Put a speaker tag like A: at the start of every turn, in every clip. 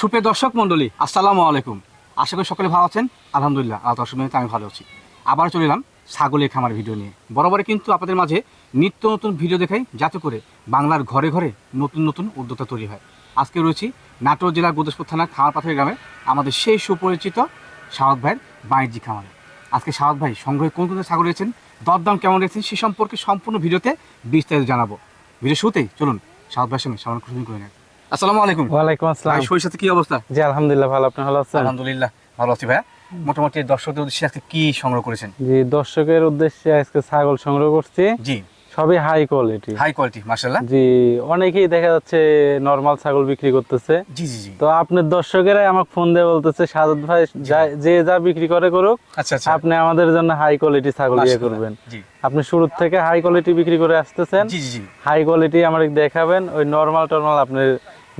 A: সুপ্রিয় দর্শক মণ্ডলী, আসসালামু আলাইকুম। আশা করি সকলে ভালো আছেন। আলহামদুলিল্লাহ, আল্লাহ দর্শক আমি ভালো আছি। আবার চলে এলাম ছাগলের খামার ভিডিও নিয়ে। বরাবরই কিন্তু আপনাদের মাঝে নিত্য নতুন ভিডিও দেখাই, যাতে করে বাংলার ঘরে ঘরে নতুন নতুন উদ্যোক্তা তৈরি হয়। আজকে রয়েছি নাটোর জেলার গোদসপুর থানা খামার পাথরের গ্রামে আমাদের সেই সুপরিচিত শাহক ভাইয়ের বাণিজ্যিক খামারে। আজকে শাহক ভাই, সংগ্রহে কোন কোন ছাগল রয়েছেন, দরদাম কেমন রয়েছেন, সে সম্পর্কে সম্পূর্ণ ভিডিওতে বিস্তারিত জানাব। ভিডিও শুরুতেই চলুন শাহক ভাইয়ের সঙ্গে সামান্য করে নেন। আসসালামু আলাইকুম।
B: ওয়ালাইকুম আসসালাম।
A: কি অবস্থা?
B: জি আলহামদুলিল্লাহ ভালো। আপনি ভালো আছেন?
A: আলহামদুলিল্লাহ ভালো আছি ভাইয়া। মোটামুটি দর্শকদের উদ্দেশ্যে আজকে কি সংগ্রহ করেছেন?
B: জি দর্শকের উদ্দেশ্যে আজকে ছাগল সংগ্রহ করছি।
A: জি।
B: সবই হাই কোয়ালিটি
A: হাই কোয়ালিটি মার্শাল্লাহ
B: জি অনেকেই দেখা যাচ্ছে নর্মাল ছাগল বিক্রি করতেছে।
A: জি জি জি।
B: তো আপনার দর্শকেরাই আমাকে ফোন দিয়ে বলতেছে সাদত ভাই যে যা বিক্রি করে করুক
A: আচ্ছা আচ্ছা।
B: আপনি আমাদের জন্য হাই কোয়ালিটি ছাগল ইয়ে করবেন।
A: জি।
B: আপনি শুরু থেকে হাই কোয়ালিটি বিক্রি করে আসতেছেন।
A: জি জি
B: হাই কোয়ালিটি আমাকে দেখাবেন ওই নর্মাল টর্মাল আপনি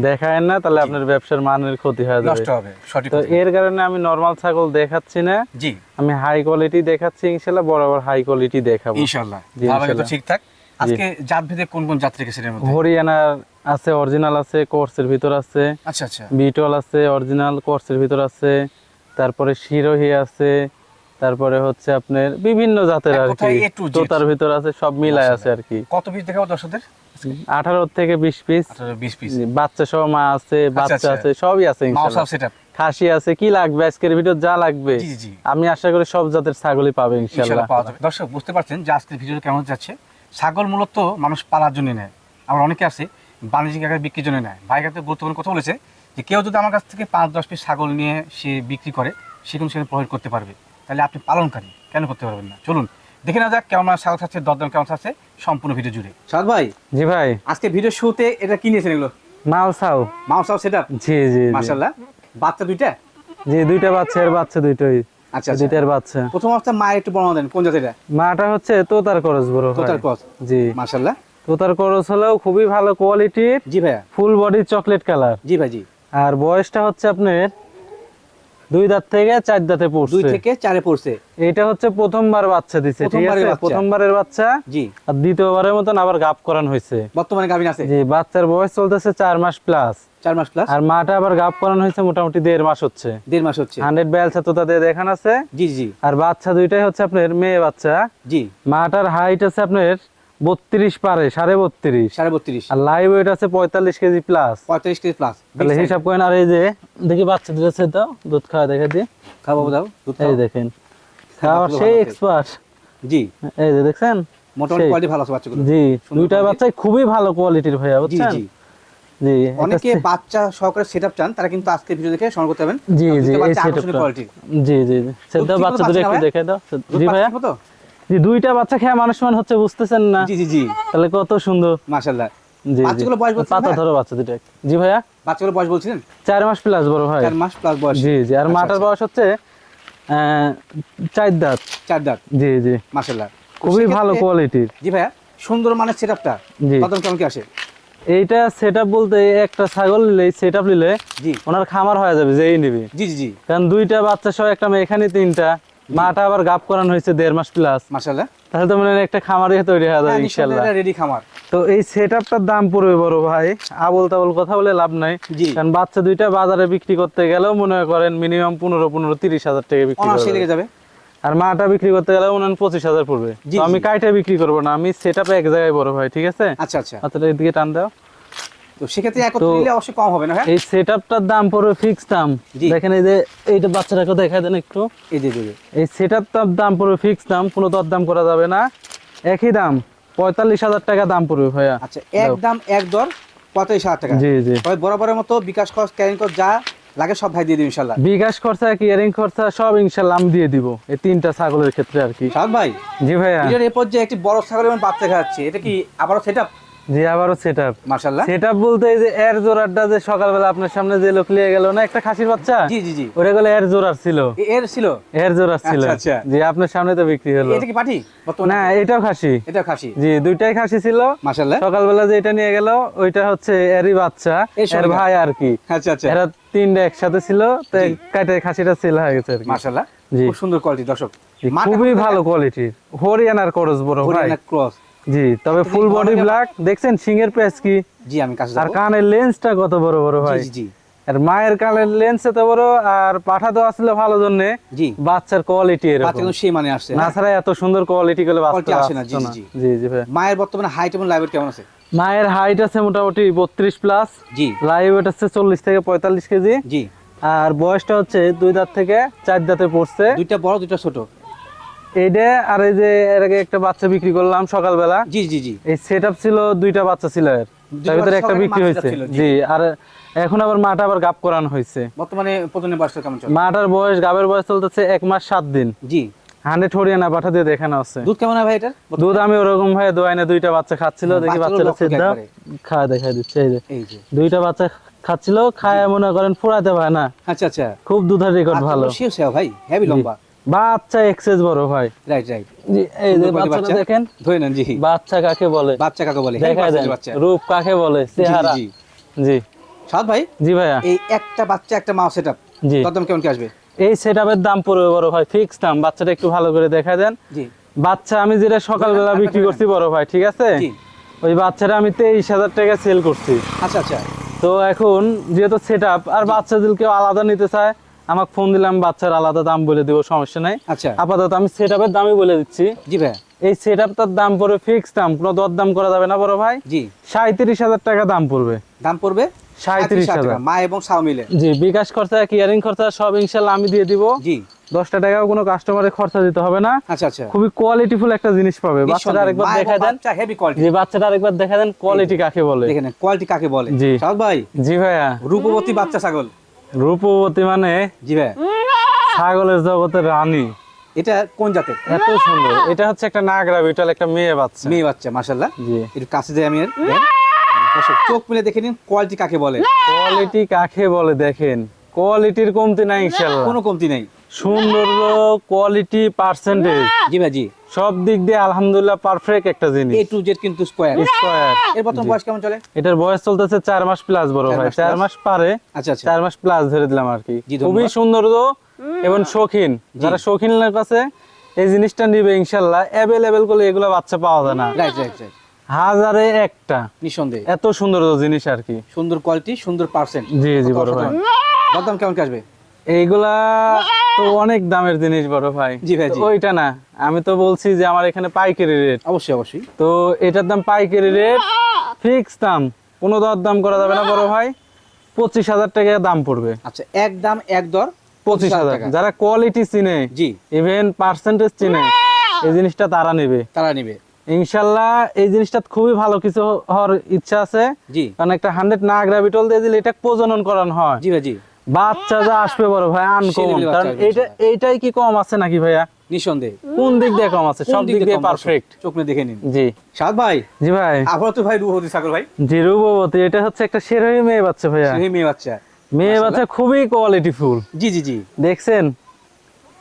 B: দেখায়েন না তাহলে আপনার ব্যবসার মানের ক্ষতি হয়ে যাবে।
A: নষ্ট হবে সঠিক
B: তো এর কারণে আমি নর্মাল ছাগল দেখাচ্ছি না।
A: জি।
B: আমি হাই কোয়ালিটি দেখাচ্ছি ইনশাল্লাহ বরাবর হাই কোয়ালিটি দেখাবো।
A: ইনশাআল্লাহ ভালো তো
B: ইনশাআল্লাহ।
A: ঠিকঠাক আজকে জাত ভেদে কোন কোন জাত রেখেছেন এর মধ্যে?
B: হরিয়ানার আছে অরিজিনাল আছে কোর্সের ভিতর আছে।
A: আচ্ছা আচ্ছা।
B: বিটল আছে অরিজিনাল কোর্সের ভিতর আছে। তারপরে শিরোহি আছে। তারপরে হচ্ছে আপনার বিভিন্ন জাতের আর কি তোতার ভিতর আছে সব মিলাই আছে আর কি।
A: কত পিস দেখাবো দর্শকদের?
B: আঠারো থেকে বিশ পিস
A: বিশ পিস
B: বাচ্চা সহ মা আছে বাচ্চা
A: আচ্ছা।
B: আছে সবই আছে খাসি আছে কি লাগবে আজকের ভিডিও যা লাগবে। আমি আশা করি সব জাতের ছাগলই পাবে ইনশাল্লাহ
A: ইনশাআল্লাহ দর্শক বুঝতে পারছেন যে আজকের ভিডিও কেমন যাচ্ছে? ছাগল মূলত মানুষ পালার জন্য নেয়। আবার অনেকে আছে বাণিজ্যিক আকারে বিক্রির জন্য নেয়। ভাই একটা গুরুত্বপূর্ণ কথা বলেছে যে কেউ যদি আমার কাছ থেকে পাঁচ দশ পিস ছাগল নিয়ে সে বিক্রি করে সে কিন্তু সেখানে প্রফিট করতে পারবে। তাহলে আপনি পালনকারী কেন করতে পারবেন না? চলুন দেখে না যাক কেমন ছাগল থাকছে দরদাম কেমন থাকছে সম্পূর্ণ ভিডিও জুড়ে। সাদ ভাই
B: জি ভাই।
A: আজকে ভিডিও শুতে এটা কিনেছেন এগুলো?
B: মাল চাও
A: মাউস আপ সেটআপ
B: জি জি।
A: মাশাআল্লাহ। বাচ্চা দুইটা?
B: জি দুইটা বাচ্চা এর বাচ্চা দুইটাই।
A: আচ্ছা আচ্ছা।
B: দুইটার বাচ্চা।
A: প্রথম অবস্থা মায়ের একটু বর্ণনা দেন কোন জাতের এটা
B: মাটা হচ্ছে তোতার করস বড় ভাই।
A: তোতার ক্রস।
B: জি।
A: মাশাআল্লাহ।
B: তোতার করস হলেও খুবই ভালো কোয়ালিটির
A: জি ভাইয়া।
B: ফুল বডি চকলেট কালার
A: জি ভাই জি।
B: আর বয়সটা হচ্ছে আপনার দুই দাঁত থেকে চার দাঁতে পড়ছে।
A: দুই থেকে চারে পড়ছে।
B: এটা হচ্ছে প্রথমবার বাচ্চা দিছে ঠিক আছে? প্রথমবারের বাচ্চা।
A: জি।
B: আর দ্বিতীয়বারের মতন আবার গাপ করান হয়েছে।
A: বর্তমানে গাভিন আছে?
B: জি বাচ্চার বয়স চলতেছে চার মাস প্লাস
A: চার মাস প্লাস
B: আর মাটা আবার গাপ করান হয়েছে মোটামুটি দেড় মাস হচ্ছে।
A: দেড় মাস হচ্ছে।
B: হান্ড্রেড ব্যালসা তো তাদের দেখান আছে।
A: জি জি।
B: আর বাচ্চা দুইটাই হচ্ছে আপনার মেয়ে বাচ্চা।
A: জি।
B: মাটার হাইট আছে আপনার বত্রিশ পারে সাড়ে বত্রিশ।
A: সাড়ে বত্রিশ।
B: আর লাইভ ওয়েট আছে পঁয়তাল্লিশ কেজি প্লাস
A: পঁয়তাল্লিশ কেজি প্লাস
B: তাহলে হিসাব করেন আর এই যে দেখি বাচ্চা দিয়েছে তো দুধ খাওয়া দেখে
A: দাও
B: এই দেখেন খাওয়ার সেই এক্সপার্ট
A: জি।
B: এই যে দেখছেন
A: মোটামুটি কোয়ালিটি ভালো আছে বাচ্চাগুলো
B: জি দুইটা বাচ্চাই খুবই ভালো কোয়ালিটির ভাইয়া বুঝছেন?
A: জি।
B: জি
A: অনেকে বাচ্চা সহকারে সেটআপ চান তারা কিন্তু আজকে ভিডিও দেখে সংগ্রহ করতে পারবেন।
B: জি জি এই
A: বাচ্চা
B: সেটআপটা জি জি
A: না
B: একটু দেখে দাও। জি ভাইয়া? জি দুইটা বাচ্চা খেয়ে মানুষ মান হচ্ছে বুঝতেছেন না।
A: জি জি জি।
B: তাহলে কত সুন্দর।
A: মাশাআল্লাহ।
B: জি
A: বাচ্চাগুলো বয়স বলছেন
B: পাতা? ধরো বাচ্চা দুইটা জি ভাইয়া?
A: বাচ্চাগুলো বয়স বলছিলেন?
B: চার মাস প্লাস বড় ভাই।
A: চার মাস প্লাস বয়স।
B: জি জি। আর
A: আচ্ছা,
B: মাটার
A: আচ্ছা।
B: বয়স হচ্ছে চার দাঁত।
A: চার দাঁত।
B: জি জি।
A: মাশাআল্লাহ।
B: খুবই ভালো কোয়ালিটির
A: জি ভাইয়া সুন্দর মানের সেটআপটা
B: জি।
A: কত কেমন কি আসে?
B: এইটা সেট বলতে একটা ছাগল নিলে সেট আপ নিলে
A: জি।
B: ওনার খামার হয়ে যাবে যেই নিবে।
A: জি জি জি।
B: কারণ দুইটা বাচ্চা সহ একটা মেয়ে এখানে তিনটা। মাটা আবার গাপ করানো হয়েছে দেড় মাস প্লাস
A: মাশাআল্লাহ।
B: তাহলে তো মানে একটা খামারই তৈরি হয়ে যাবে ইনশাল্লাহ
A: রেডি খামার।
B: তো এই সেট আপটার দাম পড়বে বড় ভাই আবল তাবল কথা বলে লাভ নাই। কারণ বাচ্চা দুইটা বাজারে বিক্রি করতে গেলেও মনে করেন মিনিমাম পনেরো পনেরো তিরিশ হাজার টাকা বিক্রি।
A: লেগে যাবে।
B: আর মাটা বিক্রি করতে গেলে হয় পঁচিশ হাজার পড়বে। তো আমি। কাইটা বিক্রি করব না আমি সেট এক জায়গায় বড় ভাই ঠিক আছে?
A: আচ্ছা আচ্ছা।
B: আচ্ছা এদিকে টান দাও।
A: তো সেক্ষেত্রে একত্রে নিলে অবশ্যই কম হবে না হ্যাঁ
B: এই সেট দাম পড়বে ফিক্স দাম। দেখেন এই যে এইটা বাচ্চাটাকে দেখাই দেন একটু।
A: এই যে যে, যে।
B: এই সেট দাম পড়বে ফিক্স দাম কোনো দরদাম করা যাবে না। একই দাম পঁয়তাল্লিশ হাজার টাকা দাম পড়বে ভাইয়া।
A: আচ্ছা এক দাম এক দর পঁয়তাল্লিশ হাজার টাকা।
B: জি জি।
A: বরাবরের মতো বিকাশ খরচ ক্যারিং খরচ যা লাগে সব ভাই দিয়ে ইনশাল্লাহ
B: বিকাশ খরচা কিয়ারিং খরচা সব ইনশাল্লাহ আমি দিয়ে দিব। এই তিনটা ছাগলের ক্ষেত্রে আর কি।
A: সাদ ভাই
B: জি ভাইয়া।
A: ভিডিওর এরপর যে একটি বড় ছাগল এবং বাচ্চা খাচ্ছে এটা কি আবারও সেট
B: জি আবারও বলতে এই যে এর যে সকালবেলা আপনার সামনে যে লোক লিয়ে গেল না একটা খাসির বাচ্চা?
A: জি জি জি।
B: ওরে গেলে এর জোড়ার ছিল।
A: এর ছিল?
B: এর জোড়ার ছিল।
A: আচ্ছা, আচ্ছা।
B: জি আপনার সামনে তো বিক্রি হলো।
A: এটা কি বর্তমানে?
B: না এটাও খাসি।
A: এটা খাসি।
B: জি দুইটাই খাসি ছিল। সকালবেলা যে এটা নিয়ে গেল ওইটা হচ্ছে এরই বাচ্চা।
A: এর
B: ভাই আর কি।
A: আচ্ছা আচ্ছা।
B: এরা তিনটা একসাথে ছিল তো কাটে খাসিটা সেল হয়ে গেছে আর কি।
A: মার্শাল্লাহ
B: জি।
A: খুব সুন্দর কোয়ালিটি দর্শক।
B: খুবই ভালো কোয়ালিটির হরিয়ানার করস বড় ভাই।
A: ক্রস
B: জি তবে ফুল বডি ব্ল্যাক দেখছেন সিংহের পেস কি?
A: জি আমি কাছে
B: আর কানের লেন্সটা কত বড় বড় ভাই?
A: জি
B: আর মায়ের কালের লেন্স এত বড় আর পাঠা তো আসলে ভালো জন্য
A: জি।
B: বাচ্চার কোয়ালিটি
A: বাচ্চা কিন্তু সেই মানে আসছে।
B: না ছাড়া এত সুন্দর কোয়ালিটি গুলো বাচ্চা
A: আসে না, জি, জি,
B: জি। জি ভাই।
A: মায়ের বর্তমানে হাইট এবং লাইভ কেমন আছে?
B: মায়ের হাইট আছে মোটামুটি বত্রিশ প্লাস
A: জি।
B: লাইভ ওয়েট আছে চল্লিশ থেকে পঁয়তাল্লিশ কেজি।
A: জি।
B: আর বয়সটা হচ্ছে দুই দাঁত থেকে চার দাঁতে পড়ছে।
A: দুইটা বড় দুইটা ছোট।
B: এইটা আর এই যে এর আগে একটা বাচ্চা বিক্রি করলাম সকালবেলা।
A: জি জি জি।
B: এই সেট ছিল দুইটা বাচ্চা ছিল এর। তার ভিতরে একটা বিক্রি হয়েছে।
A: জি।
B: জি আর এখন আবার মাটা আবার গাপ করানো হয়েছে।
A: বর্তমানে প্রজনের বয়স কেমন চলে?
B: মাটার বয়স গাবের বয়স চলতেছে এক মাস সাত দিন।
A: জি।
B: হান্ড্রেড হরিয়ানা পাঠা দিয়ে দেখানো আছে।
A: দুধ কেমন ভাই
B: দুধ আমি ওরকম ভাই দোয়াই না দুইটা বাচ্চা খাচ্ছিল দেখি বাচ্চাটা সিদ্ধা। খাওয়া দেখা দিচ্ছে এই যে। দুইটা বাচ্চা খাচ্ছিল খায় মনে করেন ফুরাতে পারে না।
A: আচ্ছা আচ্ছা।
B: খুব দুধের রেকর্ড ভালো।
A: সেও সেও ভাই হেভি লম্বা।
B: বাচ্চা এক্সেস বড় ভাই।
A: রাইট রাইট
B: জি এই যে বাচ্চাটা। দেখেন।
A: ধরে নেন জি।
B: বাচ্চা কাকে বলে?
A: বাচ্চা কাকে বলে?
B: দেখা দেন রূপ কাকে বলে? চেহারা
A: জি
B: জি।
A: সাদ ভাই
B: জি ভাইয়া।
A: এই একটা বাচ্চা একটা মা সেটআপ
B: জি।
A: কত কেমন কি আসবে?
B: এই সেটআপের দাম পড়বে বড় ভাই ফিক্স দাম। বাচ্চাটা একটু ভালো করে দেখা দেন।
A: জি।
B: বাচ্চা আমি যেটা সকালবেলা বিক্রি করছি বড় ভাই ঠিক আছে? ওই বাচ্চাটা আমি তেইশ হাজার টাকা সেল করছি।
A: আচ্ছা আচ্ছা।
B: তো এখন যেহেতু সেট আর বাচ্চা যদি কেউ আলাদা নিতে চায় আমাকে ফোন দিলাম বাচ্চার আলাদা দাম বলে দিব সমস্যা নাই।
A: আচ্ছা।
B: আপাতত আমি সেট আপের দামই বলে দিচ্ছি।
A: জি ভাই
B: এই সেট আপটার দাম পড়বে ফিক্স দাম কোনো দর দাম করা যাবে না বড় ভাই।
A: জি।
B: সাঁত্রিশ হাজার টাকা দাম পড়বে।
A: দাম পড়বে?
B: সাঁত্রিশ হাজার।
A: মা এবং সাও মিলে।
B: জি বিকাশ খরচা কিয়ারিং খরচা সব ইনশাল্লাহ আমি দিয়ে দিব।
A: জি।
B: দশটা টাকাও কোনো কাস্টমারের খরচা দিতে হবে না।
A: আচ্ছা আচ্ছা।
B: খুবই কোয়ালিটিফুল একটা জিনিস পাবে। বাচ্চাটা আরেকবার দেখা দেন।
A: হেভি কোয়ালিটি
B: যে বাচ্চাটা আরেকবার দেখা দেন কোয়ালিটি কাকে বলে।
A: দেখেন কোয়ালিটি কাকে বলে?
B: জি।
A: ভাই।
B: জি ভাইয়া।
A: রূপবতী বাচ্চা ছাগল।
B: রূপবতী মানে?
A: জি ভাই।
B: ছাগলের জগতের রানী।
A: এটা কোন জাতের?
B: এত সুন্দর। এটা হচ্ছে একটা নাগরা বিটল একটা মেয়ে বাচ্চা।
A: মেয়ে বাচ্চা মাশাল্লাহ
B: জি।
A: একটু কাছে যাই আমি এর। চোখ মিলে দেখে নিন কোয়ালিটি কাকে বলে।
B: কোয়ালিটি কাকে বলে দেখেন? কোয়ালিটির কমতি নাই ইনশাল্লাহ
A: কোনো কমতি নেই।
B: সৌন্দর্য কোয়ালিটি পার্সেন্টেজ
A: জি ভাই জি।
B: সব দিক দিয়ে আলহামদুলিল্লাহ পারফেক্ট একটা জিনিস।
A: এ টু জেড কিন্তু স্কোয়ার
B: স্কয়ার
A: এর বর্তমান বয়স কেমন চলে?
B: এটার বয়স চলতেছে চার মাস প্লাস বড় ভাই।
A: মাস
B: চার
A: plus?
B: মাস পারে
A: আচ্ছা আচ্ছা।
B: চার মাস প্লাস ধরে দিলাম আর কি। খুবই
A: ধন্যবাদ।
B: সৌন্দর্য এবং শৌখিন। যারা শৌখিনের কাছে এই জিনিসটা নিবে ইনশাল্লাহ অ্যাভেলেবেল করলে এগুলো বাচ্চা পাওয়া যায় না।
A: রাইট রাইট রাইট
B: হাজারে একটা।
A: নিঃসন্দেহে।
B: এত সুন্দর জিনিস আর কি।
A: সুন্দর কোয়ালিটি সুন্দর পার্সেন্ট
B: জি জি বড় ভাই।
A: দাম কেমন কি আসবে?
B: এইগুলা তো অনেক দামের জিনিস বড় ভাই।
A: জি ভাই,
B: ওইটা না আমি তো বলছি যে আমার এখানে পাইকারি রেট
A: অবশ্যই অবশ্যই।
B: তো এটার দাম পাইকারি রেট ফিক্স দাম। কোনো দর দাম করা যাবে না বড় ভাই। পঁচিশ হাজার টাকা দাম পড়বে।
A: আচ্ছা এক দাম এক দর
B: পঁচিশ হাজার যারা কোয়ালিটি চিনে
A: জি।
B: ইভেন পার্সেন্টেজ চিনে এই জিনিসটা তারা নেবে।
A: তারা নিবে।
B: ইনশাল্লাহ এই জিনিসটা খুবই ভালো কিছু হওয়ার ইচ্ছা আছে।
A: জি।
B: কারণ একটা হান্ড্রেড না গ্রাভিটল দিয়ে দিলে এটা প্রজনন করানো হয়।
A: জি ভাই জি।
B: বাচ্চা যা আসবে বড় ভাই আনকমন। কারণ এইটা এইটাই কি কম আছে নাকি ভাইয়া?
A: নিঃসন্দেহে।
B: কোন দিক দিয়ে কম আছে? সব দিক দিয়ে পারফেক্ট
A: চোখ দেখে নিন।
B: জি।
A: সাদ ভাই
B: জি ভাই।
A: তো ভাই রূপবতী ছাগল ভাই।
B: জি রূপবতী। এটা হচ্ছে একটা মেয়ে বাচ্চা ভাইয়া।
A: মেয়ে বাচ্চা।
B: মেয়ে বাচ্চা খুবই কোয়ালিটিফুল
A: জি জি জি।
B: দেখছেন?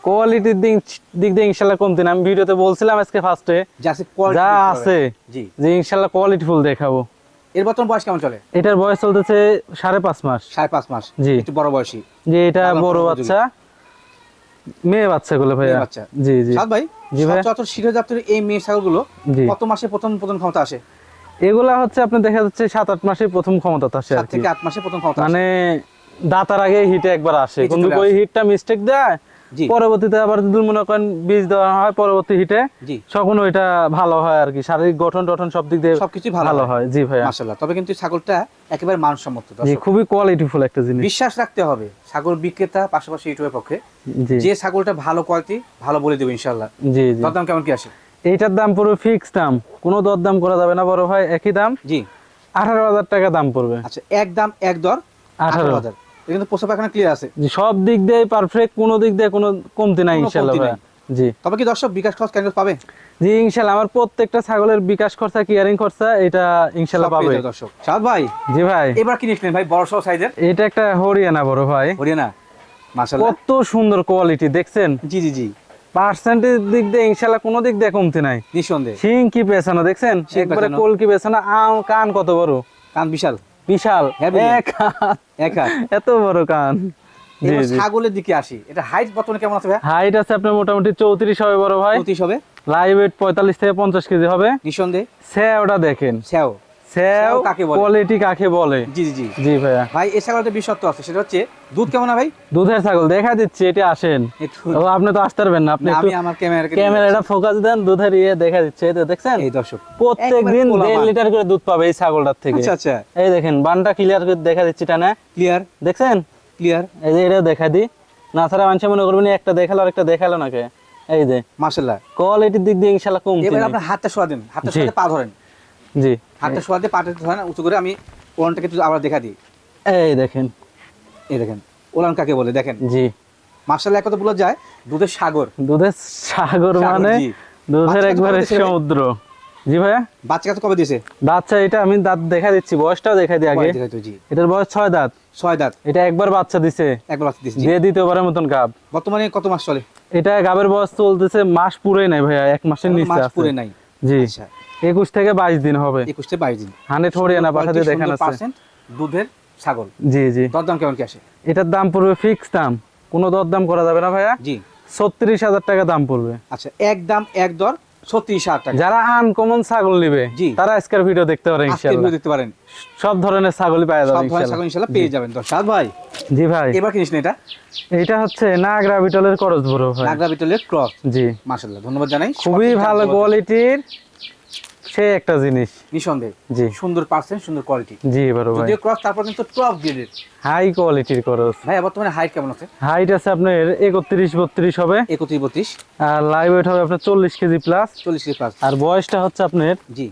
B: কোয়ালিটির দিক দিক দিয়ে ইনশাল্লাহ কমতি না। আমি ভিডিওতে বলছিলাম আজকে ফার্স্টে
A: যা আছে
B: যা
A: জি।
B: যে ইনশাল্লাহ কোয়ালিটিফুল দেখাবো।
A: এর বর্তমান বয়স কেমন চলে?
B: এটার বয়স চলতেছে সাড়ে পাঁচ মাস।
A: সাড়ে পাঁচ মাস।
B: জি।
A: একটু বড় বয়সী।
B: যে এটা বড় বাচ্চা। মেয়ে বাচ্চা গুলো
A: মেয়ে বাচ্চা।
B: জি জি।
A: সাদ ভাই
B: জি ভাই।
A: এই মেয়ে ছাগলগুলো
B: জি।
A: কত মাসে প্রথম প্রথম ক্ষমতা আসে?
B: এগুলা হচ্ছে আপনি দেখা যাচ্ছে সাত আট মাসে প্রথম ক্ষমতা আসে
A: সাত থেকে আট মাসে প্রথম ক্ষমতা
B: মানে দাতার আগে হিটে একবার আসে। কিন্তু ওই হিটটা মিস্টেক দেয়
A: জি
B: পরবর্তীতে আবার যদি মনে করেন বীজ দেওয়া হয় পরবর্তী হিটে তখন ওইটা ভালো হয় আর কি। শারীরিক গঠন টঠন সব দিক দিয়ে
A: সবকিছুই ভালো
B: হয়। জি ভাইয়া।
A: মাশাআল্লাহ। তবে কিন্তু ছাগলটা একেবারে মানসম্মত
B: জি খুবই কোয়ালিটিফুল একটা জিনিস।
A: বিশ্বাস রাখতে হবে ছাগল বিক্রেতা পাশাপাশি ইউটিউবের পক্ষে
B: জি।
A: যে ছাগলটা ভালো কোয়ালিটি ভালো বলে দেবো ইনশাল্লাহ
B: জি জি।
A: দরদাম কেমন কি আসে?
B: এইটার দাম পুরো ফিক্সড দাম। কোনো দর দাম করা যাবে না বড় ভাই একই দাম।
A: জি।
B: আঠারো হাজার টাকা দাম পড়বে।
A: আচ্ছা এক দাম এক দর
B: আঠারো
A: হাজার। কিন্তু পোষা ক্লিয়ার আছে।
B: জি সব দিক দিয়ে পারফেক্ট কোনো দিক দিয়ে কোনো কমতি নাই ভাইয়া জি।
A: তবে কি দর্শক বিকাশ খরচ পাবে?
B: জি ইনশাল্লাহ আমার প্রত্যেকটা ছাগলের বিকাশ খরচা কিয়ারিং খরচা এটা
A: পেয়ে
B: পাবে।
A: দর্শক। সাদ ভাই
B: জি ভাই।
A: এবার কি ভাই বড় সাইজের
B: এটা একটা হরিয়ানা বড় ভাই।
A: হরিয়ানা মাশাআল্লাহ।
B: কত সুন্দর কোয়ালিটি দেখছেন?
A: জি জি জি।
B: পার্সেন্টেজ দিক দিয়ে ইনশাল্লাহ কোনো দিক দিয়ে কমতি নাই।
A: নিঃসন্দেহে।
B: শিং কি পেছানো দেখছেন? একবারে কোল কি পেছানো? আম কান কত বড়?
A: কান বিশাল।
B: বিশাল। এক
A: এক
B: এত বড় কান।
A: ছাগলের দিকে আসি। এটা হাইট বর্তমানে কেমন আছে ভাই
B: হাইট আছে আপনার মোটামুটি চৌত্রিশ হবে বড় ভাই।
A: পঁচিশ হবে।
B: লাইভ ওয়েট পঁয়তাল্লিশ থেকে পঞ্চাশ কেজি হবে।
A: নিঃসন্দেহে।
B: স্যাওটা ওটা দেখেন।
A: স্যাও।
B: স্যাও
A: কাকে বলে?
B: কোয়ালিটি কাকে বলে?
A: জি জি জি।
B: জি ভাইয়া।
A: ভাই এই ছাগলটা বিশ্বত্ব আছে সেটা হচ্ছে দুধ কেমন ভাই?
B: দুধের ছাগল দেখা দিচ্ছি এটা আসেন। আপনি তো আসতে পারবেন না আপনি
A: আমি আমার ক্যামেরা
B: ক্যামেরাটা ফোকাস দেন দুধের ইয়ে দেখা দিচ্ছে এই তো দেখছেন?
A: এই দর্শক
B: প্রত্যেক
A: একবার
B: দিন
A: পোলা
B: দেড়
A: বান।
B: লিটার করে দুধ পাবে এই ছাগলটার থেকে।
A: আচ্ছা আচ্ছা।
B: এই দেখেন বানটা ক্লিয়ার করে দেখা দিচ্ছি টানা।
A: ক্লিয়ার
B: দেখছেন?
A: ক্লিয়ার
B: এই যে এটা দেখা দি না ছাড়া মানুষ মনে করবেন একটা দেখাল নাকি এই যে।
A: মাশাআল্লাহ।
B: কোয়ালিটির দিক দিয়ে ইনশাল্লাহ কম
A: এবার আপনার হাতটা শোয়া দেন হাতটা শোয়াতে পা ধরেন।
B: জি।
A: হাতটা শোয়াতে পাটা ধরেন উঁচু করে আমি ওলানটাকে একটু আবার দেখা দিই।
B: এই দেখেন।
A: এই দেখেন ওলান কাকে বলে? দেখেন।
B: জি।
A: মার্শাল্লাহ বলা যায় দুধের সাগর।
B: দুধের সাগর মানে দুধের একবারে
A: দিছে?
B: সমুদ্র। জি ভাইয়া?
A: বাচ্চা কত কবে দিয়েছে?
B: বাচ্চা এটা আমি দাঁত দেখা দিচ্ছি বয়সটাও দেখা দিই আগে। এটার বয়স ছয় দাঁত।
A: ছয় দাঁত।
B: এটা একবার বাচ্চা দিছে।
A: একবার বাচ্চা দিয়েছে জি।
B: দিয়ে দ্বিতীয়বারের মতন গাব।
A: বর্তমানে কত মাস চলে?
B: এটা গাবের বয়স চলতেছে মাস পুরে নাই ভাইয়া এক মাসের নিচে
A: মাস পুরে নাই।
B: জি।
A: আচ্ছা।
B: একুশ থেকে বাইশ দিন হবে।
A: একুশ থেকে বাইশ দিন।
B: হান্ড্রেড হরিয়ানা পাঠা দিয়ে দেখানো আছে।
A: দুধের ছাগল।
B: জি জি।
A: দরদাম কেমন কি আসে?
B: এটার দাম পড়বে ফিক্স দাম। কোনো দরদাম করা যাবে না ভাইয়া।
A: জি।
B: ছত্রিশ হাজার টাকা দাম পড়বে।
A: আচ্ছা এক দাম এক দর
B: যারা আনকমন ছাগল নিবে তারা আজকের ভিডিও দেখতে
A: পারেন দেখতে পারেন।
B: সব ধরনের ছাগলই পাওয়া যাবে
A: ছাগল পেয়ে যাবেন। দর্শক ভাই
B: জি ভাই।
A: এবার কিনিস না এটা?
B: এটা হচ্ছে নাগরা বিটলের করজ বড় ভাই।
A: নাগরা বিটলের ক্রস।
B: জি।
A: ধন্যবাদ জানাই।
B: খুবই ভালো কোয়ালিটির সে একটা জিনিস।
A: নিঃসন্দেহে।
B: জি।
A: সুন্দর পার্সেন্ট সুন্দর কোয়ালিটি
B: জি বড় ভাই।
A: যদিও ক্রস তারপর কিন্তু টপ গ্রেডের
B: হাই কোয়ালিটির করজ
A: ভাই বর্তমানে হাইট কেমন আছে?
B: হাইট আছে আপনার একত্রিশ বত্রিশ হবে।
A: একত্রিশ বত্রিশ।
B: আর লাইভ ওয়েট হবে আপনার চল্লিশ কেজি প্লাস
A: চল্লিশ প্লাস
B: আর বয়সটা হচ্ছে আপনার
A: জি।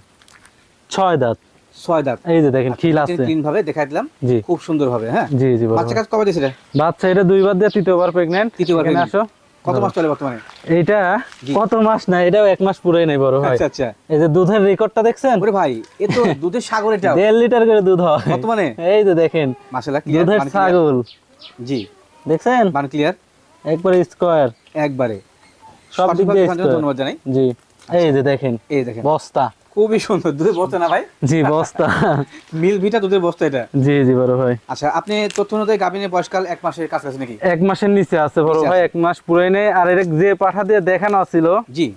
B: ছয় দাঁত।
A: ছয় দাঁত।
B: এই যে দেখেন খিল আছে।
A: তিন ভাবে দেখাই দিলাম।
B: জি।
A: খুব সুন্দর ভাবে হ্যাঁ?
B: জি জি
A: বাচ্চা কাজ কবে দিয়েছে রে?
B: বাচ্চা এটা দুইবার দিয়ে তৃতীয়বার প্রেগনেন্ট
A: তৃতীয়বার
B: আসো।
A: কত মাস চলে বর্তমানে?
B: এইটা কত মাস না এটাও এক মাস পুরোই নাই বড় ভাই।
A: আচ্ছা আচ্ছা।
B: এই যে দুধের রেকর্ডটা দেখছেন?
A: ওরে ভাই এ তো দুধের সাগর এটা
B: লিটার করে দুধ হয়।
A: বর্তমানে?
B: এই যে দেখেন
A: মাশাআল্লাহ
B: দুধের ছাগল।
A: জি।
B: দেখছেন?
A: মানে ক্লিয়ার
B: একবারে স্কোয়ার
A: একবারে।
B: সব দিক দিয়ে।
A: ধন্যবাদ জানাই।
B: জি। এই যে দেখেন
A: এই দেখেন।
B: বস্তা।
A: খুবই সুন্দর দুধের বস্তা না ভাই?
B: জি বস্তা।
A: মিল ভিটা দুধের বস্তা এটা?
B: জি জি বড় ভাই।
A: আচ্ছা আপনি তথ্য অনুযায়ী গাভিনের বয়সকাল এক মাসের কাছাকাছি নাকি?
B: এক মাসের নিচে আছে বড় ভাই এক মাস পুরাই নেই আর এটা যে পাঠা দিয়ে দেখানো ছিল
A: জি।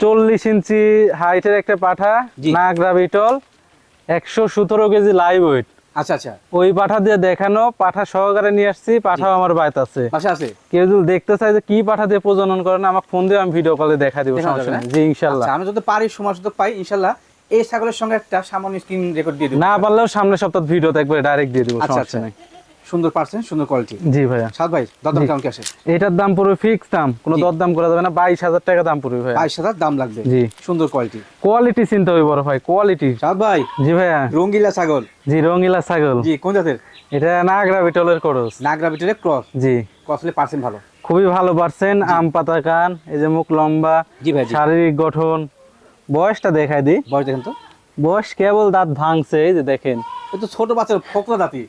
B: চল্লিশ ইঞ্চি হাইটের একটা পাঠা। নাগরা বিটল একশো সতেরো কেজি লাইভ ওয়েট
A: আচ্ছা আচ্ছা।
B: ওই পাঠা দিয়ে দেখানো পাঠা সহকারে নিয়ে আসছি পাঠাও আমার বাইত আছে।
A: বাসা আছে?
B: কেউ যদি দেখতে চাই যে কি পাঠা দিয়ে প্রজনন করেন আমাকে ফোন দিয়ে আমি ভিডিও কলে দেখা দিব
A: দেখানো
B: সমস্যা নেই। জি ইনশাল্লাহ।
A: আচ্ছা আমি যদি পারি সময় সুযোগ পাই ইনশাল্লাহ এই ছাগলের সঙ্গে একটা সামান্য স্ক্রিন রেকর্ড দিয়ে দেবো।
B: না পারলেও সামনের সপ্তাহ ভিডিও একবার ডাইরেক্ট দিয়ে দিব সমস্যা নেই।
A: সুন্দর পার্সেন্ট সুন্দর কোয়ালিটি
B: জি ভাইয়া।
A: সাত ভাই দরদাম কেমন কি আসে
B: এটার দাম ফিক্স দাম কোনো
A: জি।
B: দর দাম করা যাবে না বাইশ হাজার টাকা দাম পড়বে ভাইয়া।
A: বাইশ হাজার দাম লাগবে।
B: জি।
A: সুন্দর কোয়ালিটি
B: কোয়ালিটি চিন্তা হবে বড় ভাই কোয়ালিটি
A: সাত ভাই
B: জি ভাইয়া।
A: রঙ্গিলা ছাগল।
B: জি রঙিলা ছাগল।
A: জি কোন জাতের?
B: এটা নাগরা বিটলের করস।
A: নাগরা বিটের ক্রস।
B: জি।
A: ক্রসলে পার্সেন্ট ভালো।
B: খুবই ভালো পারছেন আম পাতা কান এই যে মুখ লম্বা
A: জি ভাই
B: শারীরিক গঠন। বয়সটা দেখাই দি
A: বয়স দেখেন তো।
B: বয়স কেবল দাঁত ভাঙছে এই যে দেখেন।
A: তো ছোট বাচ্চার ফোকলা দাঁতি।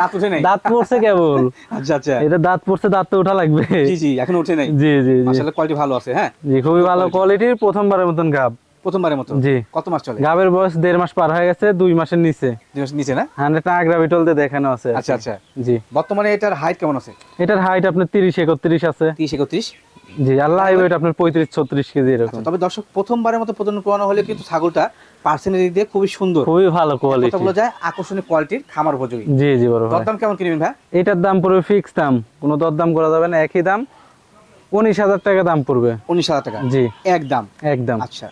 A: দাঁত উঠে নাই।
B: দাঁত পড়ছে কেবল।
A: আচ্ছা আচ্ছা।
B: এটা দাঁত পড়ছে দাঁত তো ওঠা লাগবে।
A: জি জি এখন উঠে নাই।
B: জি জি জি।
A: কোয়ালিটি ভালো আছে হ্যাঁ?
B: জি খুবই ভালো কোয়ালিটির প্রথমবারের মতন গাব।
A: প্রথমবারের মতো
B: জি।
A: কত মাস চলে?
B: গাবের বয়স দেড় মাস পার হয়ে গেছে দুই মাসের নিচে।
A: দুই মাস নিচে না?
B: হান্ড্রেড দিয়ে দেখানো আছে।
A: আচ্ছা আচ্ছা।
B: জি।
A: বর্তমানে এটার হাইট কেমন আছে?
B: এটার হাইট আপনার তিরিশ একত্রিশ আছে।
A: তিরিশ একত্রিশ?
B: জি আল্লাহ আপনার পঁয়ত্রিশ ছত্রিশ কেজি এরকম।
A: তবে দর্শক প্রথমবারের মতো প্রজনন করানো হলে কিন্তু ছাগলটা পার্সেন্টেজ দিয়ে খুবই সুন্দর।
B: খুবই ভালো কোয়ালিটি
A: বলা যায় আকর্ষণীয় কোয়ালিটির খামার উপযোগী।
B: জি জি বড় ভাই।
A: কেমন কিনবেন ভাই?
B: এটার দাম পড়বে ফিক্স দাম। কোনো দরদাম করা যাবে না একই দাম। উনিশ হাজার টাকা দাম পড়বে।
A: উনিশ হাজার টাকা?
B: জি।
A: এক দাম?
B: একদম
A: আচ্ছা।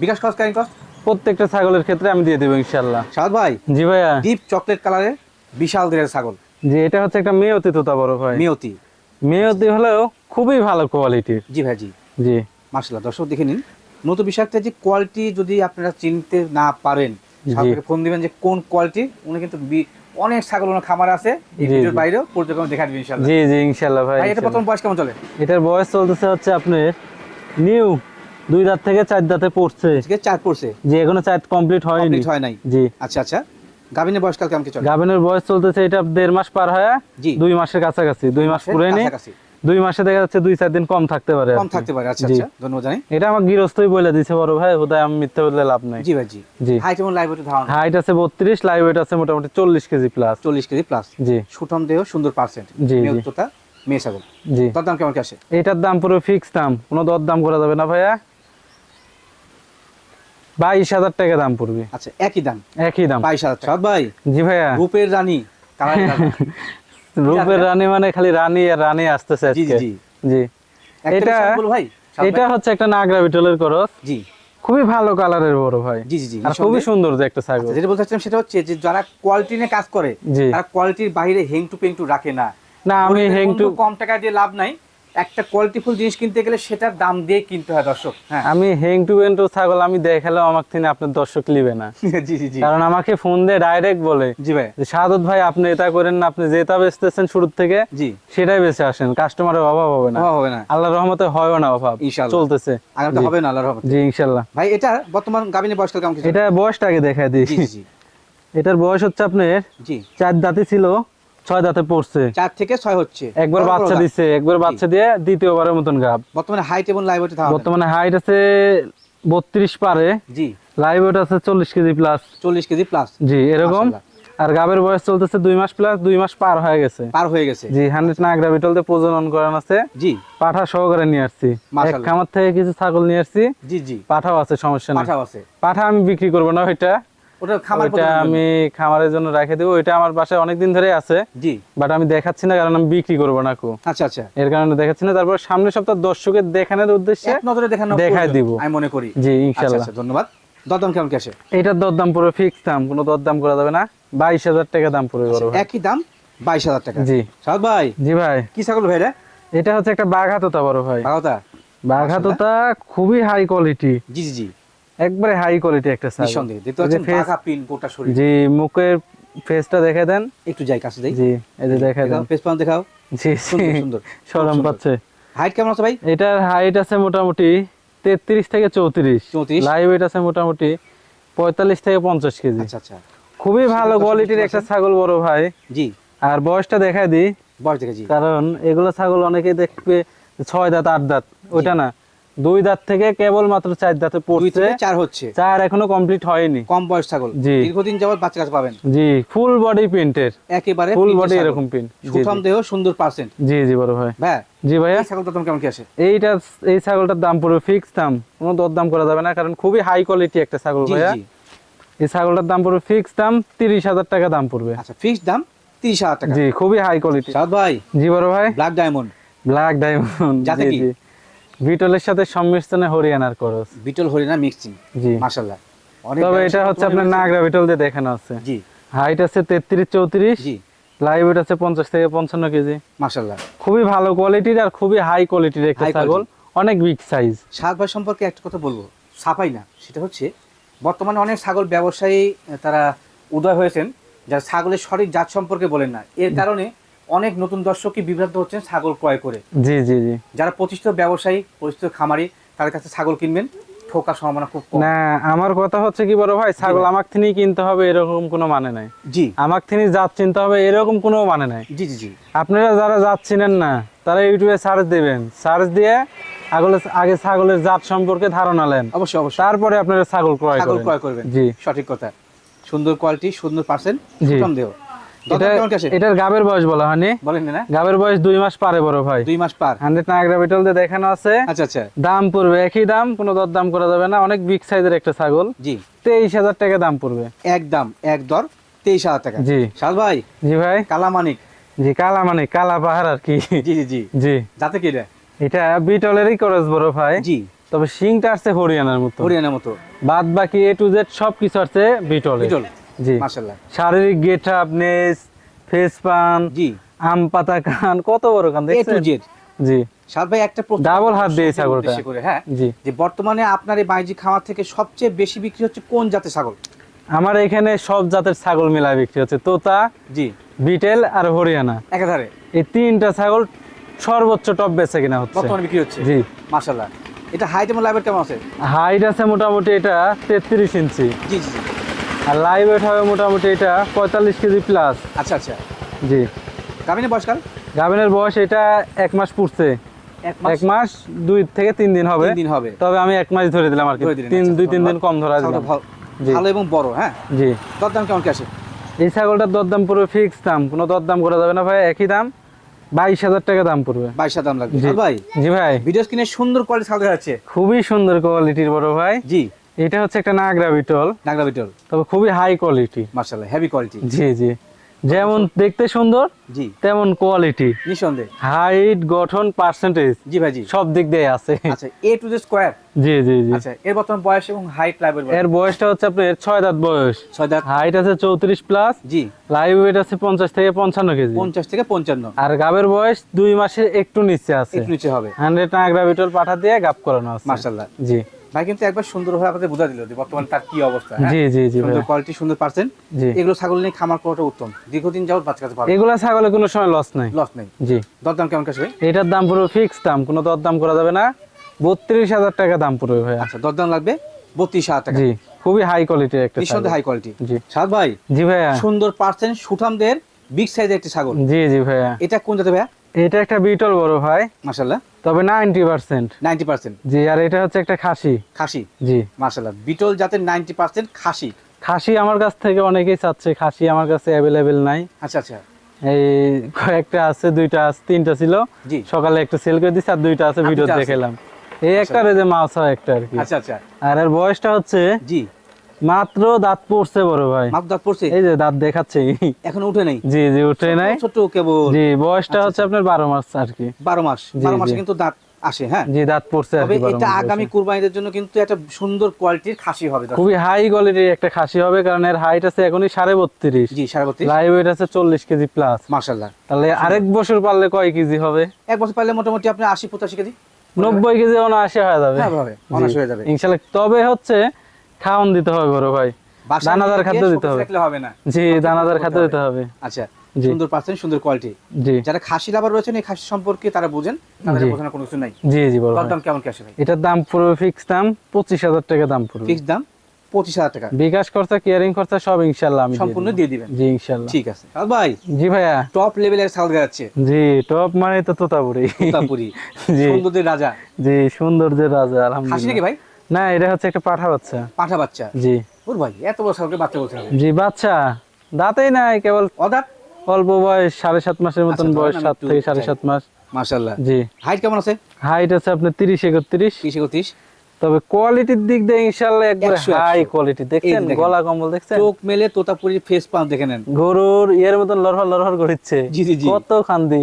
A: বিকাশ কস্ট কস্ট
B: প্রত্যেকটা ছাগলের ক্ষেত্রে আমি দিয়ে দেবো ইনশাল্লাহ
A: সাদ ভাই?
B: জি ভাইয়া।
A: ডিপ চকলেট কালারের বিশাল দেহের ছাগল।
B: জি এটা হচ্ছে একটা মেয়তি তোতা বড় ভাই।
A: মিয়তি।
B: মেয়তি হলেও খুবই ভালো কোয়ালিটির
A: জি ভাই জি।
B: জি।
A: মার্শাল্লাহ দর্শক দেখে নিন। নতুন বিষয়টা যে কোয়ালিটি যদি আপনারা চিনতে না পারেন ফোন দিবেন যে কোন কোয়ালিটি উনি কিন্তু অনেক ছাগল ওনার খামার আছে এই ভিডিওর বাইরেও পর্যটন দেখা দিবেন ইনশাআল্লাহ।
B: জি জি ইনশাল্লাহ ভাই
A: এটা প্রথম বয়স কেমন চলে?
B: এটার বয়স চলতেছে হচ্ছে আপনার নিউ দুই দাঁত থেকে চার দাঁতে পড়ছে।
A: আজকে চার পড়ছে।
B: যে এখনও চার কমপ্লিট হয়নি।
A: কমপ্লিট হয় নাই।
B: জি।
A: আচ্ছা আচ্ছা। গাভিনের বয়সকাল কেমন কি চলে?
B: গাভিনের বয়স চলতেছে এটা দেড় মাস পার হয়ে
A: জি।
B: দুই মাসের কাছাকাছি দুই মাস পুরে নি
A: কাছাকাছি।
B: দুই মাসে দেখা যাচ্ছে দুই চার দিন কম থাকতে পারে
A: কম থাকতে পারে আচ্ছা আচ্ছা ধন্যবাদ জানাই।
B: এটা আমার গৃহস্থই বলে দিছে বড় ভাই হুদায় আমি মিথ্যা বললে লাভ নাই।
A: জি ভাই জি।
B: জি।
A: হাইট এবং লাইভ ধারণা।
B: হাইট আছে বত্রিশ লাইভ ওয়েট আছে মোটামুটি চল্লিশ কেজি প্লাস
A: চল্লিশ কেজি প্লাস
B: জি।
A: সুঠম দেহ সুন্দর পার্সেন্ট
B: জি, জি।
A: মেয়ে ছাগল।
B: জি।
A: তার দাম কেমন কি আসে?
B: এটার দাম পুরো ফিক্স দাম। কোনো দর দাম করা যাবে না ভাইয়া। বাইশ হাজার টাকা দাম পড়বে।
A: আচ্ছা একই দাম।
B: একই দাম।
A: বাইশ হাজার টাকা। ভাই।
B: জি ভাইয়া।
A: রূপের রানী।
B: রূপের রানী মানে খালি রানী আর রানী আসতেছে আজকে।
A: জি
B: জি। এটা
A: ভাই
B: এটা হচ্ছে একটা নাগরা বিটলের করস।
A: জি।
B: খুবই ভালো কালারের বড় ভাই।
A: জি জি জি
B: আর খুবই সুন্দর যে একটা ছাগল।
A: আচ্ছা, যেটা বলতে চাচ্ছিলাম সেটা হচ্ছে যে যারা কোয়ালিটি নিয়ে কাজ করে তারা কোয়ালিটির বাইরে হেং হেংটু পেংটু রাখে না।
B: না আমি হেং
A: টু কম টাকা দিয়ে লাভ নাই একটা কোয়ালিটিফুল জিনিস কিনতে গেলে সেটার দাম দিয়ে কিনতে হয় দর্শক হ্যাঁ।
B: আমি হেংটু বেন্টু ছাগল আমি দেখালেও আমার থেকে আপনার দর্শক লিবে না।
A: জি জি জি।
B: কারণ আমাকে ফোন দিয়ে ডাইরেক্ট বলে
A: জি ভাই।
B: যে সাদত ভাই আপনি এটা করেন না আপনি যেটা বেচতেছেন শুরুর থেকে
A: জি।
B: সেটাই বেঁচে আসেন। কাস্টমারের অভাব হবে না।
A: হবে না।
B: আল্লাহর রহমতে হয়ও না অভাব।
A: ইনশাআল্লাহ।
B: চলতেছে।
A: আগামীতে
B: জি।
A: হবে না আল্লাহর রহমতে?
B: জি ইনশাল্লাহ
A: ভাই এটা বর্তমান গাবিনে বয়স কেমন কিছু
B: এটা বয়সটা আগে দেখা দিই।
A: জি জি জি।
B: এটার বয়স হচ্ছে আপনার
A: জি।
B: চার দাঁতে ছিল। ছয় দাঁতে পড়ছে।
A: চার থেকে ছয় হচ্ছে।
B: একবার বাচ্চা একবার বাচ্চা দিয়ে দ্বিতীয়বারের মতন গাব
A: বর্তমানে হাইট এবং লাইভ
B: বর্তমানে হাইট আছে বত্রিশ পারে।
A: জি।
B: লাইভ ওয়েট আছে চল্লিশ কেজি প্লাস
A: চল্লিশ কেজি প্লাস
B: জি এরকম। আর গাবের বয়স চলতেছে দুই মাস প্লাস দুই মাস পার হয়ে গেছে।
A: পার হয়ে গেছে।
B: জি হান্ড্রেড নাগরা বিটলতে প্রজনন করানো আছে।
A: জি।
B: পাঠা সহকারে নিয়ে আসছি। এক খামার থেকে কিছু ছাগল নিয়ে আসছি।
A: জি জি।
B: পাঠাও আছে সমস্যা নেই।
A: পাঠাও আছে।
B: পাঠা আমি বিক্রি করব না ওইটা।
A: ওটা খামার
B: ওইটা আমি খামারের জন্য রেখে দেবো। ওইটা আমার বাসায় ধরে আছে
A: জি।
B: বাট আমি দেখাচ্ছি না কারণ আমি বিক্রি করব না কো
A: আচ্ছা আচ্ছা।
B: এর কারণে দেখাচ্ছি না। তারপর সামনের সপ্তাহ দর্শকের দেখানোর উদ্দেশ্যে
A: এক নজরে দেখানো
B: দেখায় দিব।
A: আমি মনে করি।
B: জি
A: আচ্ছা আচ্ছা ধন্যবাদ। দরদাম কেমন কি আসে
B: এইটার দরদাম পুরো ফিক্স দাম। কোনো দরদাম করা যাবে না। বাইশ হাজার টাকা দাম পড়বে বড়
A: একই দাম বাইশ হাজার টাকা।
B: জি।
A: সাদ ভাই
B: জি ভাই।
A: কি ছাগল ভাই
B: এটা হচ্ছে একটা বাঘাতোতা বড় ভাই। বাঘাতোতা। খুবই হাই কোয়ালিটি
A: জি জি জি।
B: একবারে হাই কোয়ালিটি একটা ছাগল
A: নিঃসন্দেহে। দেখতে পাচ্ছেন বাঘা পিন গোটা শরীর।
B: জি মুখের ফেসটা দেখে দেন।
A: একটু যাই কাছে যাই।
B: জি এই যে দেখে দেন।
A: ফেস পান দেখাও।
B: জি
A: সুন্দর সুন্দর
B: সরম পাচ্ছে।
A: হাইট কেমন আছে ভাই?
B: এটার হাইট আছে মোটামুটি তেত্রিশ থেকে চৌত্রিশ।
A: 34
B: লাইভ ওয়েট আছে মোটামুটি পঁয়তাল্লিশ থেকে পঞ্চাশ কেজি।
A: আচ্ছা আচ্ছা।
B: খুবই ভালো কোয়ালিটির একটা ছাগল বড় ভাই।
A: জি।
B: আর বয়সটা দেখাই দিই।
A: বয়স দেখে জি।
B: কারণ এগুলো ছাগল অনেকে দেখবে ছয় দাঁত আট দাঁত। ওইটা না। দুই দাঁত থেকে কেবল মাত্র চার দাঁতে পড়ছে।
A: চার হচ্ছে।
B: চার এখনও কমপ্লিট হয়নি।
A: কম বয়স ছাগল।
B: জি।
A: দীর্ঘদিন যাবত বাচ্চা কাছে পাবেন।
B: জি ফুল বডি প্রিন্টের
A: একেবারে
B: ফুল বডি এরকম প্রিন্ট
A: সুঠাম দেহ সুন্দর পার্সেন্ট
B: জি জি বড় ভাই।
A: ভাই
B: জি ভাইয়া।
A: এই ছাগলটা তোমার কেমন কি আসে
B: এইটা এই ছাগলটার দাম পুরো ফিক্স দাম। কোনো দরদাম করা যাবে না কারণ খুবই হাই কোয়ালিটি একটা ছাগল ভাইয়া।
A: জি।
B: এই ছাগলটার দাম পড়বে ফিক্স দাম তিরিশ হাজার টাকা দাম পড়বে।
A: আচ্ছা ফিক্সড দাম তিরিশ হাজার টাকা।
B: জি খুবই হাই কোয়ালিটি
A: সাদ ভাই।
B: জি বড় ভাই।
A: ব্ল্যাক ডায়মন্ড
B: ব্ল্যাক ডায়মন্ড
A: যাতে
B: জি
A: কি?
B: বিটলের সাথে সংমিশ্রণে হরিয়ানার করস।
A: বিটল হরিণা মিক্সিং
B: জি।
A: মাশাআল্লাহ।
B: তবে এটা হচ্ছে আপনার নাগরা বিটল দিয়ে দেখানো আছে।
A: জি।
B: হাইট আছে তেত্রিশ চৌত্রিশ।
A: জি।
B: লাইভ ওয়েট আছে পঞ্চাশ থেকে পঞ্চান্ন কেজি।
A: মাশাআল্লাহ।
B: খুবই ভালো কোয়ালিটির আর খুবই হাই কোয়ালিটির একটা ছাগল। অনেক বিগ সাইজ
A: সাত ভাই সম্পর্কে একটা কথা বলব। সাফাই না সেটা হচ্ছে বর্তমানে অনেক ছাগল ব্যবসায়ী তারা উদয় হয়েছেন যারা ছাগলের সঠিক জাত সম্পর্কে বলেন না। এর কারণে অনেক নতুন দর্শকই বিভ্রান্ত হচ্ছেন ছাগল ক্রয় করে।
B: জি জি জি।
A: যারা প্রতিষ্ঠিত ব্যবসায়ী প্রতিষ্ঠিত খামারি তাদের কাছে ছাগল কিনবেন ঠোকার সম্ভাবনা খুব
B: না আমার কথা হচ্ছে কি বড় ভাই ছাগল আমার থেকেই কিনতে হবে এরকম কোনো মানে নাই।
A: জি।
B: আমার থেকে জাত চিনতে হবে এরকম কোনো মানে নাই।
A: জি জি জি।
B: আপনারা যারা জাত চিনেন না তারা ইউটিউবে সার্চ দিবেন। সার্চ দিয়ে আগলে আগে ছাগলের জাত সম্পর্কে ধারণা নেন।
A: অবশ্যই অবশ্যই।
B: তারপরে আপনারা ছাগল ক্রয়
A: ছাগল ক্রয় করবেন।
B: জি।
A: সঠিক কথা। সুন্দর কোয়ালিটি সুন্দর পার্সেন্ট
B: জি। এটার গাবের বয়স বলা হয়নি।
A: বলেন না?
B: গাবের বয়স দুই মাস পারে বড় ভাই।
A: দুই মাস পার।
B: হান্ড্রেড দিয়ে দেখানো আছে।
A: আচ্ছা আচ্ছা।
B: দাম পড়বে একই দাম কোনো করা যাবে না। অনেক বিগ সাইজের একটা ছাগল।
A: জি।
B: তেইশ হাজার টাকা দাম পড়বে।
A: এক দাম এক দর তেইশ হাজার টাকা।
B: জি।
A: শাল ভাই
B: জি ভাই।
A: কালা মানিক
B: জি কালা কালা পাহাড় আর কি।
A: জি জি জি। যাতে কি
B: এটা বিটলেরই করস বড় ভাই।
A: জি।
B: তবে শিংটা আসছে হরিয়ানার মতো।
A: হরিয়ানার মতো।
B: বাদ বাকি এ টু জেড সব কিছু আছে বিটলে
A: বিটল।
B: জি।
A: মাশাআল্লাহ।
B: শারীরিক গেট আপনেস ফেস পান
A: জি।
B: আম পাতা কান কত বড় কান দেখছেন? জি।
A: শাল ভাই একটা প্রশ্ন
B: Double হাত দিয়ে ছাগলটা।
A: করে, হ্যাঁ?
B: জি।
A: যে বর্তমানে আপনার এই বাইজি খামার থেকে সবচেয়ে বেশি বিক্রি হচ্ছে কোন জাতের ছাগল?
B: আমার এখানে সব জাতের ছাগল মেলা বিক্রি হচ্ছে তোতা
A: জি।
B: বিটেল আর হরিয়ানা।
A: একাধারে?
B: এই তিনটা ছাগল সর্বোচ্চ টপ বেচে কিনা হচ্ছে।
A: বর্তমানে বিক্রি হচ্ছে?
B: জি।
A: মাশাআল্লাহ। এটা হাইট এবং লাইভের কেমন আছে?
B: হাইট আছে মোটামুটি এটা তেত্রিশ ইঞ্চি।
A: জি জি জি।
B: আর লাইভ ওয়েট হবে মোটামুটি এটা পঁয়তাল্লিশ কেজি প্লাস
A: আচ্ছা আচ্ছা।
B: জি।
A: গামিনে বয়সকাল
B: গাভিনের বয়স এটা এক মাস পুড়ছে।
A: এক মাস?
B: দুই থেকে তিন দিন হবে।
A: দিন হবে।
B: তবে আমি এক মাস ধরে দিলাম আর কি। তিন
A: আচ্ছা,
B: দুই তিন দিন কম ধরা
A: ছাগলটা
B: দিলাম।
A: ভালো- এবং বড় হ্যাঁ?
B: জি।
A: দরদাম কেমন কি আসে
B: এই ছাগলটার দরদাম পুরো ফিক্স দাম। কোনো দরদাম করা যাবে না ভাই একই দাম। বাইশ হাজার টাকা দাম পড়বে।
A: বাইশ হাজার দাম লাগবে।
B: জি।
A: ভাই
B: জি ভাই।
A: ভিডিও স্ক্রিনে সুন্দর কোয়ালিটি ছাগল যাচ্ছে
B: খুবই সুন্দর কোয়ালিটির বড় ভাই।
A: জি।
B: এটা হচ্ছে একটা নাগরা বিটল।
A: নাগরা বিটল।
B: তবে খুবই হাই কোয়ালিটি
A: মার্শাল্লাহ হেভি কোয়ালিটি
B: জি জি। যেমন দেখতে সুন্দর
A: জি।
B: তেমন কোয়ালিটি
A: নিঃসন্দেহে।
B: হাইট গঠন পার্সেন্টেজ
A: জি ভাই জি।
B: সব দিক দিয়ে আছে।
A: আচ্ছা এ টু দ্য স্কোয়ার
B: জি জি জি।
A: আচ্ছা এর বর্তমান বয়স এবং হাইট লাইভের
B: এর বয়সটা হচ্ছে আপনার ছয় দাঁত বয়স।
A: ছয় দাঁত।
B: হাইট আছে চৌত্রিশ প্লাস
A: জি।
B: লাইভ ওয়েট আছে পঞ্চাশ থেকে পঞ্চান্ন কেজি।
A: পঞ্চাশ থেকে পঞ্চান্ন।
B: আর গাবের বয়স দুই মাসের একটু নিচে আছে।
A: একটু নিচে হবে।
B: হান্ড্রেড নাগরা বিটল পাঠা দিয়ে গাব করানো আছে।
A: মার্শাল্লাহ
B: জি।
A: ভাই কিন্তু একবার সুন্দরভাবে আপনাদের বোঝা দিল যে বর্তমানে তার কি অবস্থা হ্যাঁ?
B: জি জি জি
A: সুন্দর কোয়ালিটি সুন্দর পার্সেন্ট
B: জি।
A: এগুলো ছাগল নিয়ে খামার করাটা উত্তম। দীর্ঘদিন যাবত বাচ্চা কাছে পাবে।
B: এগুলা ছাগলে কোনো সময় লস নাই।
A: লস নেই।
B: জি।
A: দরদাম কেমন কাছে ভাই
B: এটার দাম পুরো ফিক্স দাম কোনো দরদাম করা যাবে না। বত্রিশ হাজার টাকা দাম পুরো ভাইয়া
A: আচ্ছা দরদাম লাগবে বত্রিশ হাজার টাকা।
B: জি খুবই হাই কোয়ালিটির একটা ছাগল।
A: নিঃসন্দেহে হাই কোয়ালিটি
B: জি।
A: সাদ ভাই
B: জি ভাইয়া।
A: সুন্দর পার্সেন্ট সুঠামদের বিগ সাইজের একটি ছাগল।
B: জি জি ভাইয়া।
A: এটা কোন জাতে ভাইয়া?
B: এটা একটা বিটল বড় ভাই।
A: মার্শাল্লাহ
B: তবে নাইনটি পার্সেন্ট।
A: Ninety percent.
B: জি আর এটা হচ্ছে একটা খাসি।
A: খাসি?
B: জি।
A: মার্শাল্লাহ বিটল জাতের নাইনটি পার্সেন্ট খাসি।
B: খাসি আমার কাছ থেকে অনেকেই চাচ্ছে খাসি আমার কাছে অ্যাভেলেবেল নাই।
A: আচ্ছা আচ্ছা।
B: এই কয়েকটা আছে দুইটা আছে তিনটা ছিল। সকালে একটা সেল করে দিচ্ছি আর দুইটা আছে ভিডিও
A: দুইটা
B: এই একটা আর যে মাছ হয় একটা আর কি।
A: আচ্ছা আচ্ছা।
B: আর এর বয়সটা হচ্ছে
A: জি।
B: মাত্র দাঁত পড়ছে বড় ভাই।
A: মাপ দাঁত পড়ছে?
B: এই যে দাঁত দেখাচ্ছে।
A: এখন উঠে নেই?
B: জি জি উঠে নাই।
A: ছোট কেবল।
B: জি বয়সটা
A: আচ্ছা,
B: হচ্ছে আপনার বারো মাস আর কি।
A: বারো মাস।
B: জি,
A: বারো মাসে কিন্তু দাঁত আসে হ্যাঁ?
B: জি দাঁত পড়ছে
A: তবে এটা আগামী। কুরবানিদের জন্য কিন্তু একটা সুন্দর কোয়ালিটির খাসি হবে।
B: খুবই হাই কোয়ালিটির একটা খাসি হবে কারণ এর হাইট আছে এখনই সাড়ে বত্রিশ।
A: জি সাড়ে বত্রিশ।
B: লাইভ ওয়েট আছে চল্লিশ কেজি প্লাস
A: মার্শাল্লাহ
B: তাহলে আরেক বছর পারলে কয় কেজি হবে?
A: এক বছর পারলে মোটামুটি আপনার আশি পঁচাশি কেজি?
B: নব্বই কেজি অনায়াসে হয়ে যাবে।
A: হ্যাঁ ভাবে অনার্স হয়ে যাবে।
B: ইনশাল্লাহ তবে হচ্ছে খাওয়ান দিতে হবে বড় ভাই। দানাদার খাদ্য দিতে হবে।
A: হবে না।
B: জি দানাদার খাদ্য দিতে হবে।
A: আচ্ছা সুন্দর পার্সেন্ট সুন্দর কোয়ালিটি
B: জি।
A: যারা খাসি লাভার রয়েছেন এই খাসি সম্পর্কে তারা বুঝেন তাদের বোঝানোর কোনো কিছু নাই।
B: জি জি বড়
A: দাম কেমন কি আসে ভাই?
B: এটার দাম পড়বে ফিক্স দাম পঁচিশ হাজার টাকা দাম পড়বে
A: ফিক্স দাম পঁচিশ হাজার টাকা।
B: বিকাশ খরচা কেয়ারিং খরচা সব আমি
A: সম্পূর্ণ
B: দিয়ে
A: দিবেন।
B: জি
A: ঠিক আছে। আর ভাই
B: জি ভাইয়া।
A: টপ লেভেলের ছাগল যাচ্ছে
B: জি টপ মানে তো তোতাপুরি।
A: তোতাপুরি।
B: জি।
A: সৌন্দর্যের রাজা।
B: জি সৌন্দর্যের রাজা
A: খাসি নাকি ভাই?
B: না এটা হচ্ছে একটা পাঠা বাচ্চা।
A: পাঠা বাচ্চা?
B: জি।
A: ওর ভাই এত বড় ছাগলকে বাচ্চা হবে
B: জি বাচ্চা। দাঁতেই নাই কেবল
A: অদাত?
B: অল্প বয়স সাড়ে সাত মাসের মতন
A: আচ্ছা,
B: বয়স সাত থেকে সাড়ে। সাত মাস।
A: মার্শাল্লাহ
B: জি।
A: হাইট কেমন আছে?
B: হাইট আছে আপনার তিরিশ একত্রিশ।
A: তিরিশ একত্রিশ।
B: তবে কোয়ালিটির দিক দিয়ে ইনশাল্লাহ একবারে হাই কোয়ালিটি দেখছেন। গলা কম্বল দেখছেন?
A: চোখ মেলে তোতাপুরির ফেস পাম্প দেখে নেন।
B: গরুর ইয়ের মতন লড়হর লড়হর করিচ্ছে।
A: জি, জি।
B: কত খান্দি।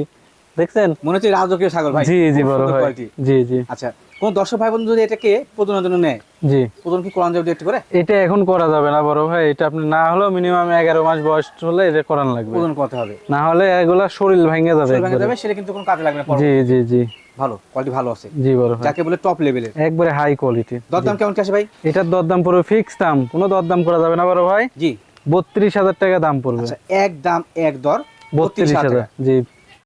B: দেখছেন?
A: মনে হচ্ছে রাজকীয় ছাগল ভাই।
B: জি জি বড় ভাই। জি জি।
A: আচ্ছা। কোন দর্শক ভাই বন্ধু যদি এটাকে প্রজনের জন্য নেয়
B: জি।
A: প্রজন কি কোরআন করে?
B: এটা এখন করা যাবে না বড় ভাই। এটা আপনি না হলেও মিনিমাম এগারো মাস বয়স হলে এটা করান লাগবে।
A: প্রজন করতে হবে।
B: না হলে এগুলা শরীর ভেঙে যাবে
A: ভেঙে যাবে সেটা কিন্তু কোনো কাজে লাগবে না
B: জি জি জি।
A: ভালো কোয়ালিটি ভালো আছে।
B: জি বড় ভাই।
A: যাকে বলে টপ লেভেলের
B: একবারে হাই কোয়ালিটি
A: দরদাম কেমন কি ভাই?
B: এটার দরদাম পুরো ফিক্স দাম কোনো দরদাম করা যাবে না বড় ভাই।
A: জি।
B: বত্রিশ হাজার টাকা দাম পড়বে।
A: আচ্ছা এক দাম এক দর
B: বত্রিশ হাজার জি।